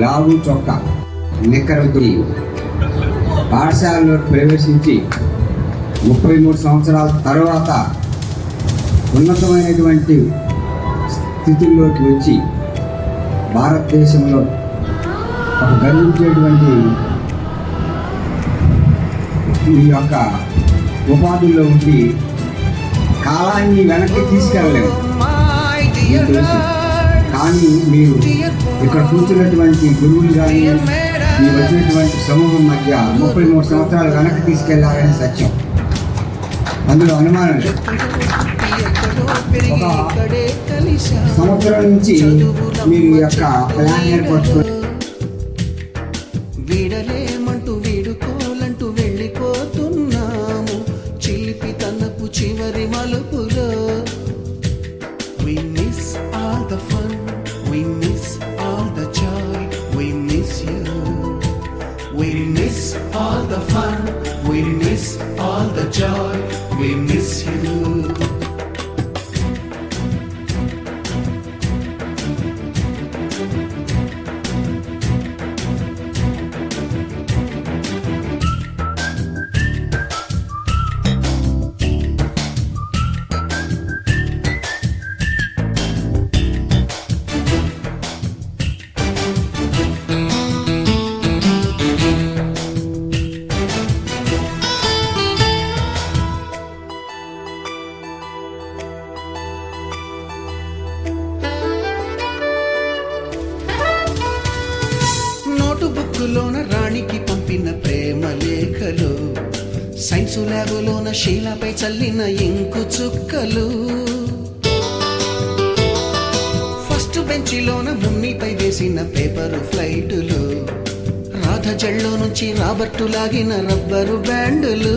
లావు చొక్కా నిక్కరతో పాఠశాలలో ప్రవేశించి ముప్పై మూడు సంవత్సరాల తర్వాత ఉన్నతమైనటువంటి స్థితుల్లోకి వచ్చి భారతదేశంలో ఒక గర్వించేటువంటి ఈ యొక్క ఉపాధుల్లో ఉండి కాలాన్ని వెనక్కి తీసుకెళ్ళలేము. కానీ మీరు ఇక్కడ కూర్చున్నటువంటి గురువులు కానీ మీ వచ్చినటువంటి సమూహం మధ్య ముప్పై మూడు సంవత్సరాలు వెనక్కి తీసుకెళ్ళాలని సత్యం. అందులో అనుమానం ఒక సంవత్సరం నుంచి మీరు యొక్క ప్లాన్ ఏర్పరచుకొని We miss all the fun, we miss all the joy, మనసులోన రాణికి పంపిన ప్రేమ లేఖలు. సైన్సు ల్యాబులోన శీలపై చల్లిన ఇంకు చుక్కలు. ఫస్ట్ బెంచిలోన ముమ్మిపై వేసిన పేపరు ఫ్లైటులు. రాధ జల్లో నుంచి రాబర్టు లాగిన రబ్బరు బ్యాండులు.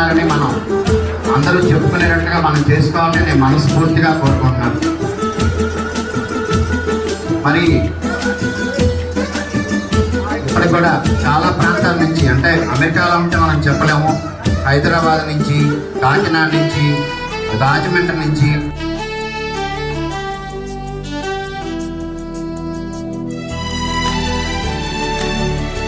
చేస్తున్నారని మనం అందరూ చెప్పుకునేటట్టుగా మనం చేసుకోవాలని నేను మనస్ఫూర్తిగా కోరుకుంటున్నాను. మరి ఇప్పటికి కూడా చాలా ప్రాంతాల నుంచి అంటే అమెరికాలో ఉంటే మనం చెప్పలేము హైదరాబాద్ నుంచి కాకినాడ నుంచి రాజమండ్రి నుంచి